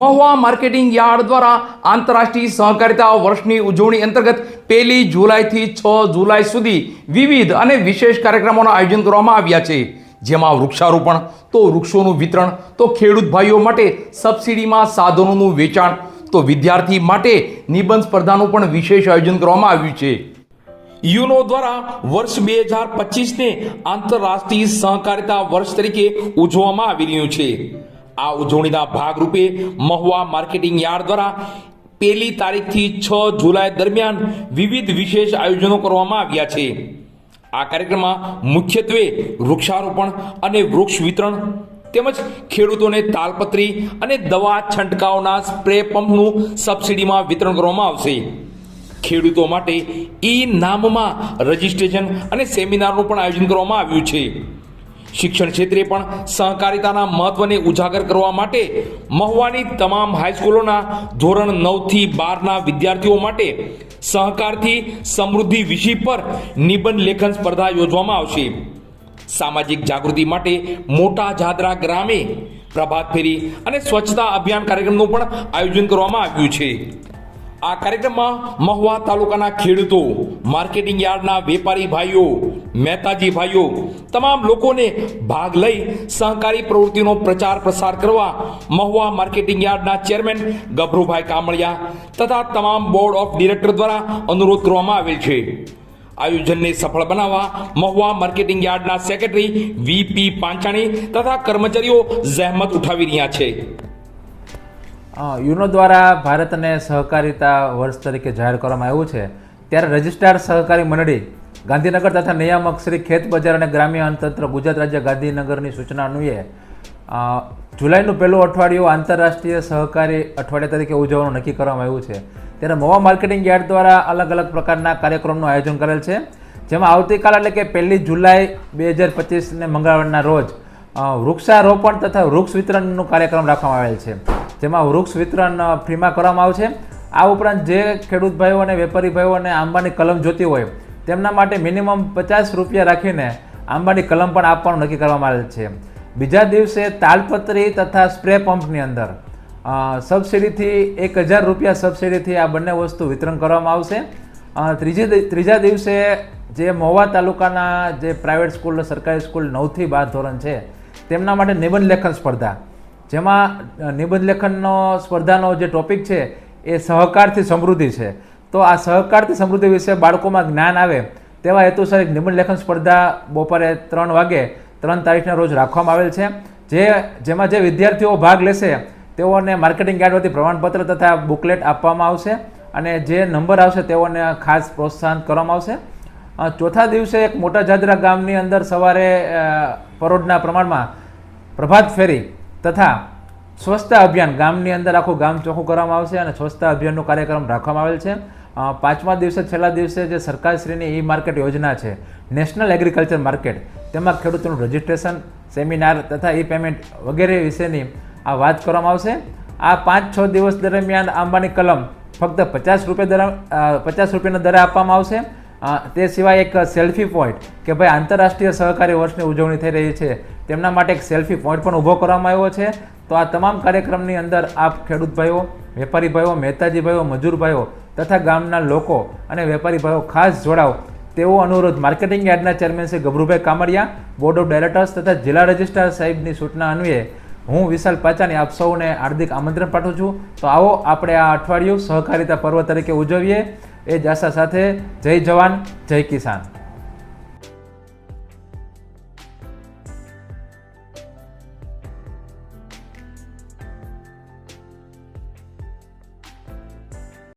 Mahuva marketing yard દ્વારા આંતરરાષ્ટ્રીય સહકારિતા વર્ષની ઉજવણી અંતર્ગત પહેલી જુલાઈથી છ જુલાઈ સુધી વિવિધ અને વિશેષ કાર્યક્રમોનું આયોજન કરવામાં આવ્યા છે. જેમાં વૃક્ષારોપણ, તો વૃક્ષોનું વિતરણ, તો ખેડૂત ભાઈઓ માટે સબસિડીમાં સાધનોનું વેચાણ, તો વિદ્યાર્થી માટે નિબંધ સ્પર્ધાનું પણ વિશેષ આયોજન કરવામાં આવ્યું છે. યુનો દ્વારા વર્ષ બે હજાર પચીસને આંતરરાષ્ટ્રીય સહકારિતા વર્ષ તરીકે ઉજવવામાં આવી રહ્યું છે. આ ઉજવણીના ભાગરૂપે મહુવા માર્કેટિંગ યાર્ડ દ્વારા પહેલી તારીખથી છ જુલાઈ દરમિયાન વિવિધ વિશેષ આયોજનો કરવામાં આવ્યા છે. આ કાર્યક્રમમાં મુખ્યત્વે વૃક્ષારોપણ અને વૃક્ષ વિતરણ તેમજ ખેડૂતોને તાલપત્રી અને દવા છંટકાવના સ્પ્રે પંપનું સબસિડીમાં વિતરણ કરવામાં આવશે. ખેડૂતો માટે ઈ નામમાં રજિસ્ટ્રેશન અને સેમિનારનું પણ આયોજન કરવામાં આવ્યું છે. શિક્ષણ ક્ષેત્રે પણ સહકારિતાના મહત્વને ઉજાગર કરવા માટે મહુવાની તમામ હાઈસ્કૂલોના ધોરણ નવથી બારના વિદ્યાર્થીઓ માટે સહકારથી સમૃદ્ધિ વિષય પર નિબંધ લેખન સ્પર્ધા યોજવામાં આવશે. સામાજિક જાગૃતિ માટે મોટા જાદરા ગ્રામે પ્રભાત ફેરી અને સ્વચ્છતા અભિયાન કાર્યક્રમનું પણ આયોજન કરવામાં આવ્યું છે. આ કાર્યક્રમમાં મહુવા તાલુકાના ખેડૂતો, માર્કેટિંગ યાર્ડના વેપારી ભાઈઓ, મહેતાજી ભાઈઓ, તમામ લોકોને ભાગ લઈ સહકારી પ્રવૃત્તિનો પ્રચાર પ્રસાર કરવા મહુવા માર્કેટિંગ યાર્ડના ચેરમેન ગભરુભાઈ કામળિયા તથા તમામ બોર્ડ ઓફ ડિરેક્ટર દ્વારા અનુરોધ કરવામાં આવેલ છે. આયોજનને સફળ બનાવવા મહુવા માર્કેટિંગ યાર્ડના સેક્રેટરી વીપી પાંચાણી તથા કર્મચારીઓ જહેમત ઉઠાવી રહ્યા છે. યુનો દ્વારા ભારતને સહકારિતા વર્ષ તરીકે જાહેર કરવામાં આવ્યું છે. ત્યારે રજિસ્ટ્રાર સહકારી મંડળી ગાંધીનગર તથા નિયામક શ્રી ખેત બજાર અને ગ્રામ્ય અર્થતંત્ર ગુજરાત રાજ્ય ગાંધીનગરની સૂચના અન્વયે જુલાઈનું પહેલું અઠવાડિયું આંતરરાષ્ટ્રીય સહકારી અઠવાડિયા તરીકે ઉજવવાનું નક્કી કરવામાં આવ્યું છે. ત્યારે મવા માર્કેટિંગ યાર્ડ દ્વારા અલગ અલગ પ્રકારના કાર્યક્રમનું આયોજન કરેલ છે. જેમાં આવતીકાલ એટલે કે પહેલી જુલાઈ બે હજાર પચીસને મંગળવારના રોજ વૃક્ષારોપણ તથા વૃક્ષ વિતરણનો કાર્યક્રમ રાખવામાં આવેલ છે. જેમાં વૃક્ષ વિતરણ ફ્રીમાં કરવામાં આવશે. આ ઉપરાંત જે ખેડૂત ભાઈઓ અને વેપારી ભાઈઓને આંબાની કલમ જોતી હોય, તેમના માટે મિનિમમ પચાસ રૂપિયા રાખીને આંબાની કલમ પણ આપવાનું નક્કી કરવામાં આવેલ છે. બીજા દિવસે તાલપત્રી તથા સ્પ્રે પંપની અંદર સબસિડીથી એક હજાર રૂપિયા સબસિડીથી આ બંને વસ્તુ વિતરણ કરવામાં આવશે. ત્રીજી ત્રીજા દિવસે જે મહુવા તાલુકાના જે પ્રાઇવેટ સ્કૂલ સરકારી સ્કૂલ નવથી બાર ધોરણ છે, તેમના માટે નિબંધ લેખન સ્પર્ધા જેમાં નિબંધ લેખનનો સ્પર્ધાનો જે ટોપિક છે, એ સહકારથી સમૃદ્ધિ છે. તો આ સહકારથી સમૃદ્ધિ વિશે બાળકોમાં જ્ઞાન આવે, તેવા હેતુસર એક નિબંધ લેખન સ્પર્ધા બપોરે ત્રણ વાગે, ત્રણ તારીખના રોજ રાખવામાં આવેલ છે. જે, જેમાં જે વિદ્યાર્થીઓ ભાગ લેશે, તેઓને માર્કેટિંગ યાર્ડમાંથી પ્રમાણપત્ર તથા બુકલેટ આપવામાં આવશે અને જે નંબર આવશે તેઓને ખાસ પ્રોત્સાહન કરવામાં આવશે. ચોથા દિવસે એક મોટા જાદરા ગામની અંદર સવારે પરોઢના પ્રમાણમાં પ્રભાત ફેરી તથા સ્વચ્છતા અભિયાન ગામની અંદર આખું ગામ ચોખ્ખું કરવામાં આવશે અને સ્વચ્છતા અભિયાનનો કાર્યક્રમ રાખવામાં આવેલ છે. પાંચમા દિવસે છેલ્લા દિવસે જે સરકારશ્રીની ઈ માર્કેટ યોજના છે, નેશનલ એગ્રીકલ્ચર માર્કેટ, તેમાં ખેડૂતોનું રજિસ્ટ્રેશન, સેમિનાર તથા ઈ પેમેન્ટ વગેરે વિશેની આ વાત કરવામાં આવશે. આ પાંચ છ દિવસ દરમિયાન આંબાની કલમ ફક્ત પચાસ રૂપિયા દર પચાસ રૂપિયાના દરે આપવામાં આવશે. તે સિવાય એક સેલ્ફી પોઈન્ટ કે ભાઈ આંતરરાષ્ટ્રીય સહકારી વર્ષની ઉજવણી થઈ રહી છે. તેમના માટે એક સેલ્ફી પોઈન્ટ પણ ઊભો કરવામાં આવ્યો છે. તો આ તમામ કાર્યક્રમની અંદર આપ ખેડૂત ભાઈઓ, વેપારી ભાઈઓ, મહેતાજી ભાઈઓ, મજૂર ભાઈઓ તથા ગામના લોકો અને વેપારી ભાઈઓ ખાસ જોડાવ તેવો અનુરોધ માર્કેટિંગ યાર્ડના chairman Shri Gabharubhai Kamadiya board of directors તથા જિલ્લા રજિસ્ટ્રાર સાહેબની સૂચના અન્વયે હું વિશાલ પાચાની આપ સૌને હાર્દિક આમંત્રણ પાઠવું છું. તો આવો આપણે આ અઠવાડિયું સહકારિતા પર્વ તરીકે ઉજવીએ. એ જ સાથે જય જવાન જય કિસાન.